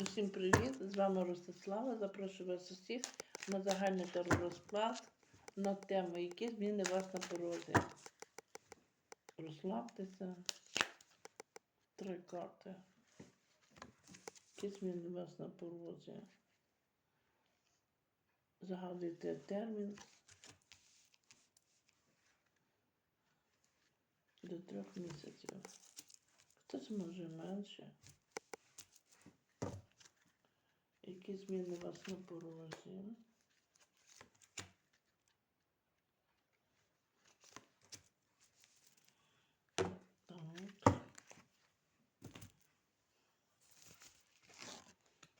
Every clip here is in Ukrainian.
Усім привіт! З вами Ростислава. Запрошую вас усіх на загальний теророзклад на тему, які зміни вас на порозі. Розслабтеся. Три карти. Які зміни вас на порозі? Загадуйте термін. До трьох місяців. Хтось може менше. Які зміни вас на порозі? Так.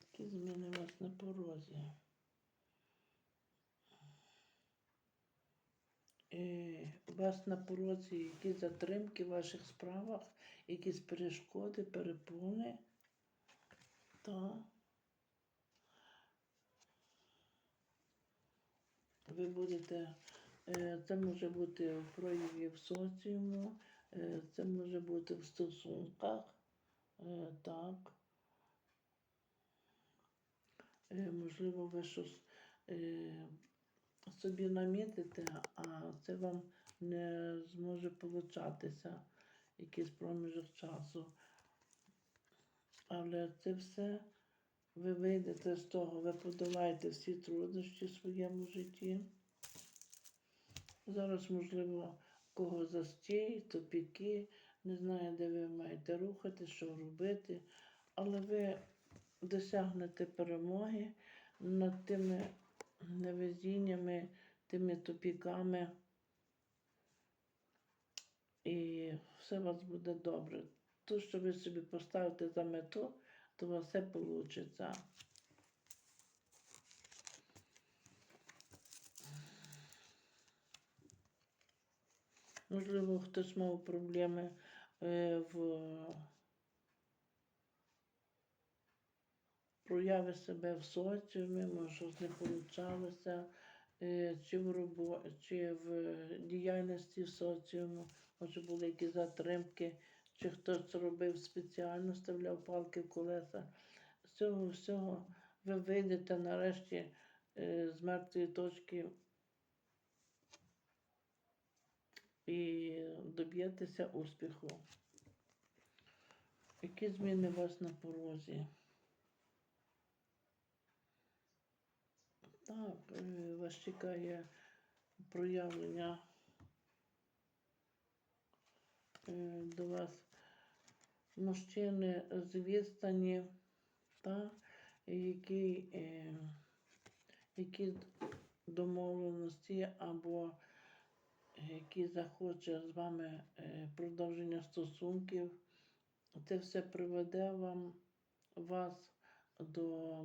Які зміни вас на порозі? Е, У вас на порозі якісь затримки в ваших справах, якісь перешкоди, перепони? Так. Ви будете, е, це може бути в прояві в соціуму, е, це може бути в стосунках, е, так. Можливо, ви щось собі намітите, а це вам не зможе получатися якийсь проміжок часу. Але це все ви вийдете з того, ви подолаєте всі труднощі в своєму житті. Зараз, можливо, кого застій, тупіки, не знаю, де ви маєте рухати, що робити, але ви досягнете перемоги над тими невезіннями, тими тупіками, і все у вас буде добре. То, що ви собі поставите за мету, то у вас все вийде. Можливо, хтось мав проблеми е, в прояви себе в соціумі, може не е, чи в робо... чи в діяльності в соціуму, може були якісь затримки, чи хтось робив спеціально, вставляв палки в колеса. З цього всього ви вийдете нарешті е, з мертвої точки і доб'єтеся успіху. Які зміни у вас на порозі? Так, е, вас чекає проявлення е, до вас мужчини з відстані, та, які, е, які домовленості або які захоче з вами е, продовження стосунків, це все приведе вам вас до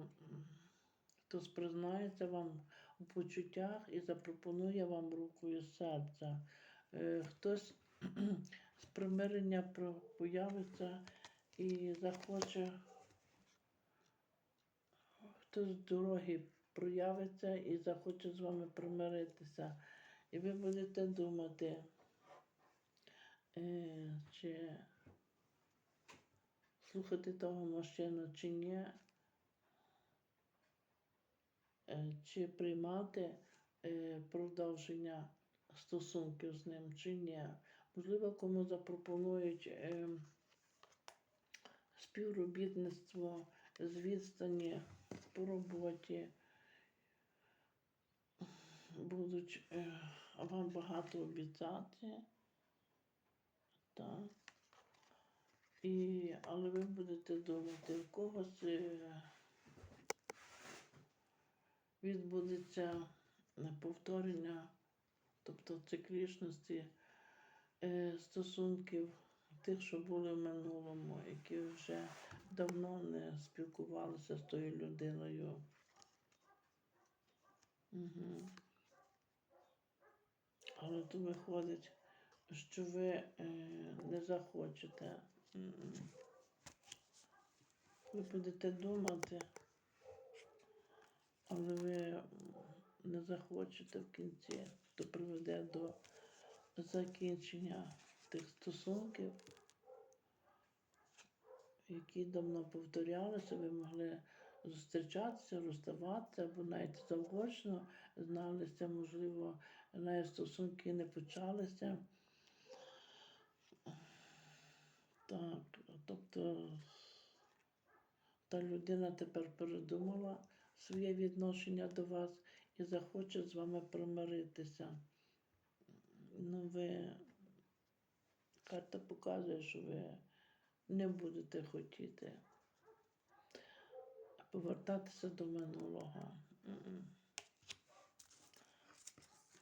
хтось признається вам у почуттях і запропонує вам руку і серця. Е, Хтось примирення появиться і захоче, хтось з дороги проявиться і захоче з вами примиритися. І ви будете думати, е, чи слухати того мужчину, чи ні, е, чи приймати е, продовження стосунків з ним, чи ні. Можливо, кому запропонують е, співробітництво з відстані по роботі. Будуть е, вам багато обіцяти. Так. І, але ви будете думати, у когось е, відбудеться повторення, тобто циклічності стосунків тих, що були в минулому, які вже давно не спілкувалися з тою людиною. Угу. Але то виходить, що ви е, не захочете. Ви будете думати, але ви не захочете в кінці, то приведе до закінчення тих стосунків які давно повторялися, ви могли зустрічатися, розставатися, або навіть заочно зналися, можливо, навіть стосунки не почалися. Так, тобто та людина тепер передумала своє відношення до вас і захоче з вами примиритися. Ну, ви карта показує, що ви не будете хотіти повертатися до минулого.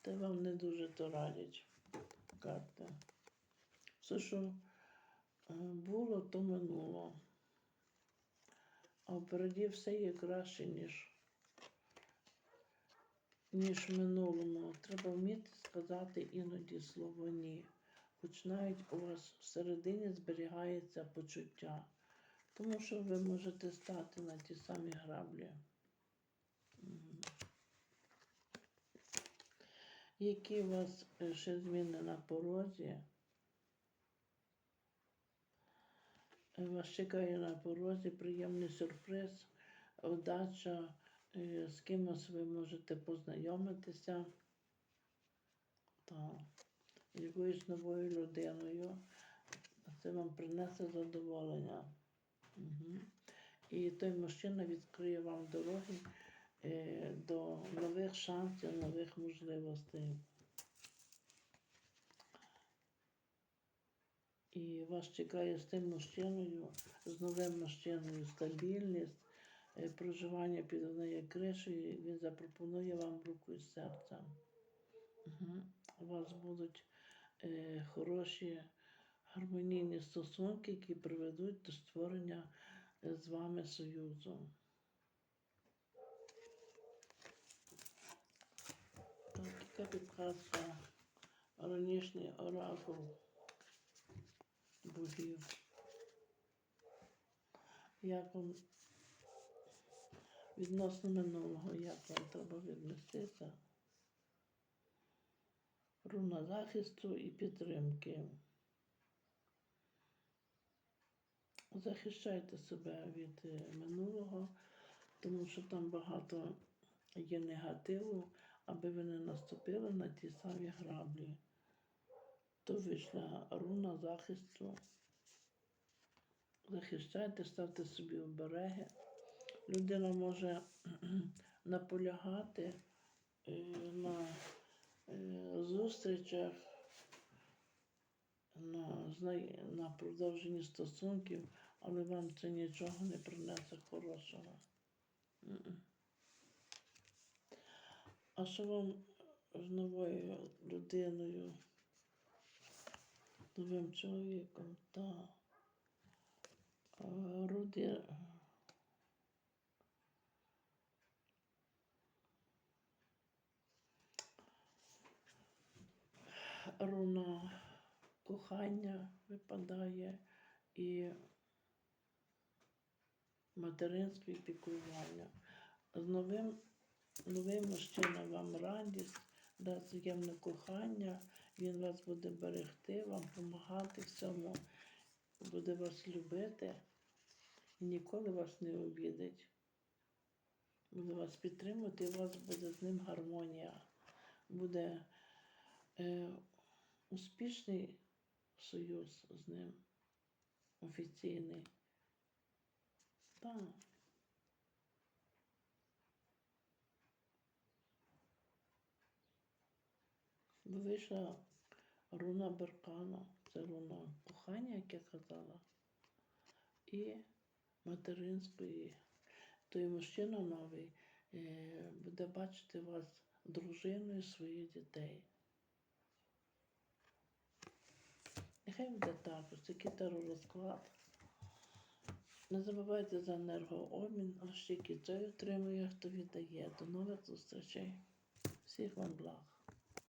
Та вам не дуже то радять карти. Все, що е, було, то минуло. А впереді все є краще, ніж, ніж в минулому. Треба вміти сказати іноді слово ні. Хоч навіть у вас всередині зберігається почуття. Тому що ви можете стати на ті самі граблі. Які у вас е, ще зміни на порозі? Е, Вас чекає на порозі приємний сюрприз, удача, е, з кимось ви можете познайомитися. Так. Якоюсь новою людиною. Це вам принесе задоволення. Угу. І той мужчина відкриє вам дороги е, до нових шансів, нових можливостей. І вас чекає з тим мужчиною, з новим мужчиною стабільність, е, проживання під однією кришею. Він запропонує вам руку і серце. Угу. У вас будуть е, хороші гармонійні стосунки, які приведуть до створення е, з вами союзу. Так, яка підказка ранішній оракул богів. Як вам відносно минулого, як вам треба віднестися? Руна захисту і підтримки. Захищайте себе від е, минулого, тому що там багато є негативу, аби ви не наступили на ті самі граблі. То вийшла руна захисту. Захищайте, ставте собі обереги. Людина може наполягати е, на е, зустрічах, на, на продовженні стосунків, але вам це нічого не принесе хорошого. А що вам з новою людиною, новим чоловіком? Та е, Руна кохання випадає і материнство і піклування. З новим, новим мужчина вам радість, дасть взаємне кохання, він вас буде берегти, вам допомагати всьому, буде вас любити і ніколи вас не обідить. Буде вас підтримувати, і у вас буде з ним гармонія. Буде е, успішний союз з ним офіційний. Так. Вийшла руна Беркана, це руна кохання, як я казала, і материнської. Той мужчина новий е, буде бачити вас дружиною своїх дітей. Нехай буде так, ось такий теророзклад. Не забувайте за енергообмін, а ще той отримує, хто віддає. До нових зустрічей. Всіх вам благ.